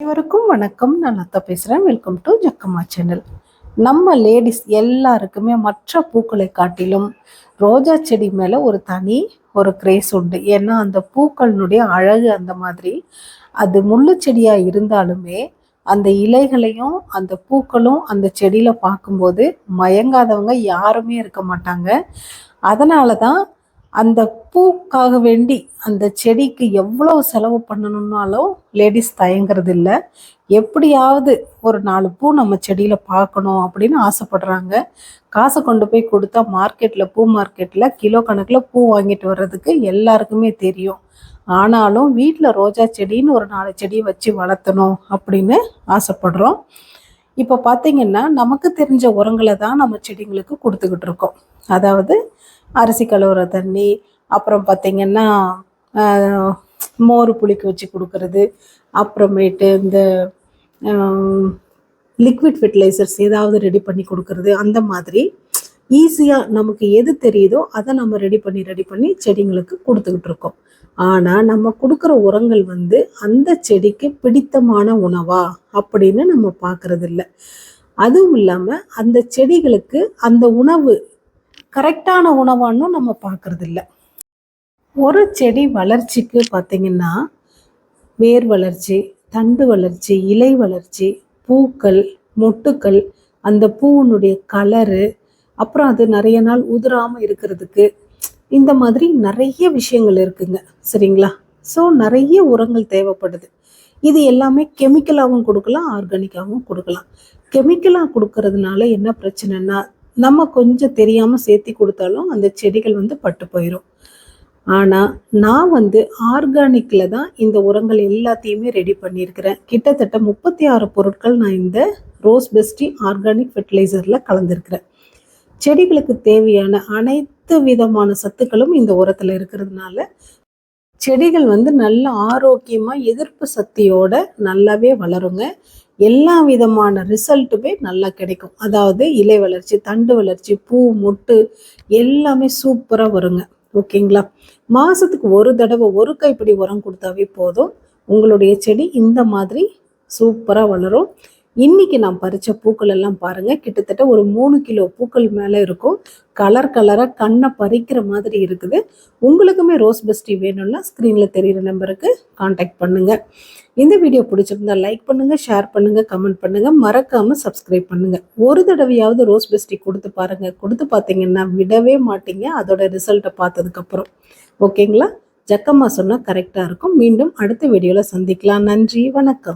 அனைவருக்கும் வணக்கம். நான் அத்தா பேசுகிறேன் வெல்கம் டு ஜக்கம்மா சேனல் நம்ம லேடிஸ் எல்லாருக்குமே மற்ற பூக்களை காட்டிலும் ரோஜா செடி மேலே ஒரு தனி ஒரு கிரேஸ் உண்டு. ஏன்னா அந்த பூக்களினுடைய அழகு அந்த மாதிரி. அது முள்ளு செடியாக இருந்தாலுமே அந்த இலைகளையும் அந்த பூக்களும் அந்த செடியில் பார்க்கும்போது மயங்காதவங்க யாருமே இருக்க மாட்டாங்க. அதனால தான் அந்த பூக்காக வேண்டி அந்த செடிக்கு எவ்வளோ செலவு பண்ணணும்னாலும் லேடிஸ் தயங்குறது இல்லை எப்படியாவது ஒரு நாலு பூ நம்ம செடியில் பார்க்கணும் அப்படின்னு ஆசைப்படுறாங்க. காசை கொண்டு போய் கொடுத்தா மார்க்கெட்டில் பூ மார்க்கெட்டில் கிலோ கணக்கில் பூ வாங்கிட்டு வர்றதுக்கு எல்லாருக்குமே தெரியும். ஆனாலும் வீட்டில் ரோஜா செடின்னு ஒரு நாலு செடியை வச்சு வளர்த்தணும் அப்படின்னு ஆசைப்படுறோம். இப்போ பார்த்தீங்கன்னா நமக்கு தெரிஞ்ச உரங்களை தான் நம்ம செடிங்களுக்கு கொடுத்துக்கிட்டு இருக்கோம். அதாவது அரிசி கழுவுற தண்ணி அப்புறம் பார்த்திங்கன்னா மோர் புளிக்க வச்சு கொடுக்கறது அப்புறமேட்டு இந்த லிக்விட் ஃபெர்டிலைசர்ஸ் ஏதாவது ரெடி பண்ணி கொடுக்கறது அந்த மாதிரி ஈஸியாக நமக்கு எது தெரியுதோ அதை நம்ம ரெடி பண்ணி ரெடி பண்ணி செடிங்களுக்கு கொடுத்துக்கிட்டு இருக்கோம். ஆனால் நம்ம கொடுக்குற உரங்கள் வந்து அந்த செடிக்கு பிடித்தமான உணவா அப்படின்னு நம்ம பார்க்கறது இல்லை அதுவும் இல்லாமல் அந்த செடிகளுக்கு அந்த உணவு கரெக்டான உணவானும் நம்ம பார்க்கறது இல்லை ஒரு செடி வளர்ச்சிக்கு பார்த்திங்கன்னா வேர் வளர்ச்சி தண்டு வளர்ச்சி இலை வளர்ச்சி பூக்கள் மொட்டுக்கள் அந்த பூவினுடைய கலரு அப்புறம் அது நிறைய நாள் உதிராமல் இருக்கிறதுக்கு இந்த மாதிரி நிறைய விஷயங்கள் இருக்குங்க. சரிங்களா? ஸோ நிறைய உரங்கள் தேவைப்படுது. இது எல்லாமே கெமிக்கலாகவும் கொடுக்கலாம் ஆர்கானிக்காகவும் கொடுக்கலாம். கெமிக்கலாக கொடுக்கறதுனால என்ன பிரச்சனைனா நம்ம கொஞ்சம் தெரியாமல் சேர்த்தி கொடுத்தாலும் அந்த செடிகள் வந்து பட்டு போயிடும் ஆனால் நான் வந்து ஆர்கானிக்கில் தான் இந்த உரங்கள் எல்லாத்தையுமே ரெடி பண்ணியிருக்கிறேன். கிட்டத்தட்ட முப்பத்தி ஆறு பொருட்கள் நான் இந்த ரோஸ் பெஸ்டி ஆர்கானிக் ஃபெர்டிலைசரில் கலந்துருக்கிறேன். செடிகளுக்கு தேவையான அனைத்து விதமான சத்துக்களும் இந்த உரத்தில் இருக்கிறதுனால செடிகள் வந்து நல்ல ஆரோக்கியமாக எதிர்ப்பு சக்தியோட நல்லாவே வளருங்க. எல்லா விதமான ரிசல்ட்டுமே நல்லா கிடைக்கும். அதாவது இலை வளர்ச்சி தண்டு வளர்ச்சி பூ மொட்டு எல்லாமே சூப்பராக வருங்க. ஓகேங்களா? மாதத்துக்கு ஒரு தடவை ஒரு கைப்பிடி உரம் கொடுத்தாவே போதும். உங்களுடைய செடி இந்த மாதிரி சூப்பராக வளரும். இன்னைக்கு நான் பறித்த பூக்கள் எல்லாம் பாருங்கள் கிட்டத்தட்ட ஒரு மூணு கிலோ பூக்கள் மேலே இருக்கும். கலர் கலராக கண்ணை பறிக்கிற மாதிரி இருக்குது. உங்களுக்குமே ரோஸ் பெஸ்டி வேணும்னா ஸ்க்ரீனில் தெரிகிற நம்பருக்கு காண்டாக்ட் பண்ணுங்கள் இந்த வீடியோ பிடிச்சிருந்தா லைக் பண்ணுங்கள் ஷேர் பண்ணுங்கள் கமெண்ட் பண்ணுங்கள் மறக்காமல் சப்ஸ்கிரைப் பண்ணுங்கள் ஒரு தடவையாவது ரோஸ் பெஸ்டி கொடுத்து பாருங்கள் கொடுத்து பார்த்தீங்கன்னா விடவே மாட்டீங்க. அதோட ரிசல்ட்டை பார்த்ததுக்கப்புறம் ஓகேங்களா ஜக்கம்மா சொன்னால் கரெக்டாக இருக்கும். மீண்டும் அடுத்த வீடியோவில் சந்திக்கலாம். நன்றி. வணக்கம்.